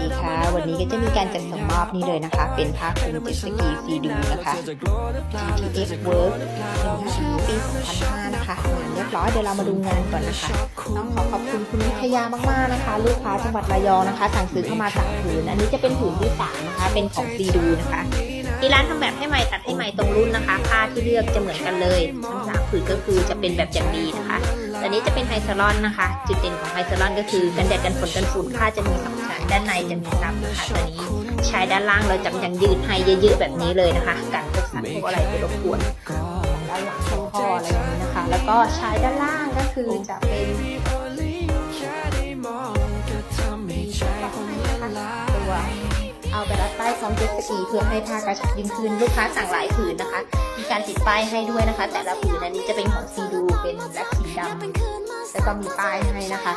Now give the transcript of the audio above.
ดีค่ะวันนี้ก็จะมีการจัดส่งมอบนี่เลยนะคะ เป็นผ้าคลุมเจ็ตสกีซีดูนะคะ GTX Work เป็นปี2005นะคะงานเรียบร้อยเดี๋ยวเรามาดูงานก่อนนะคะต้องขอขอบคุณคุณวิทยามากๆนะคะ ลูกค้าจังหวัดระยองนะคะ สั่งซื้อเข้ามาสามผืน อันนี้จะเป็นผืนที่สามนะคะ เป็นของซีดูนะคะที่ร้านทำแบบให้ใหม่ตัดให้ใหม่ตรงรุ่นนะคะผ้าที่เลือกจะเหมือนกันเลยทั้งสามผืนก็คือจะเป็นแบบอย่างดีนะคะ ตัวนี้จะเป็นไฮซาลอนนะคะ จุดเด่นของไฮซาลอนก็คือกันแดดกันฝนกันฝุ่นผ้าจะมีสองชั้นด้านในจะมีซับนะคะตัวนี้ใช้ด้านล่างเราจะยังยืดให้เยอะๆแบบนี้เลยนะคะกันพวกสัตว์พวกอะไรไปรบกวนด้านหลังตรงคออะไรอย่างนี้นะคะ แล้วก็ใช้ด้านล่างก็คือจะเป็นตัวเอาไปรัดใต้พร้อมเจ็ตสกีเพื่อให้ผ้ากระชับยิ่งขึ้นลูกค้าสั่งหลายผืนนะคะ มีการติดป้ายให้ด้วยนะคะ แต่ละผืนอันนี้จะเป็นของซีดูเป็นแบล็ค ดำแล้วก็มีป้ายให้นะคะ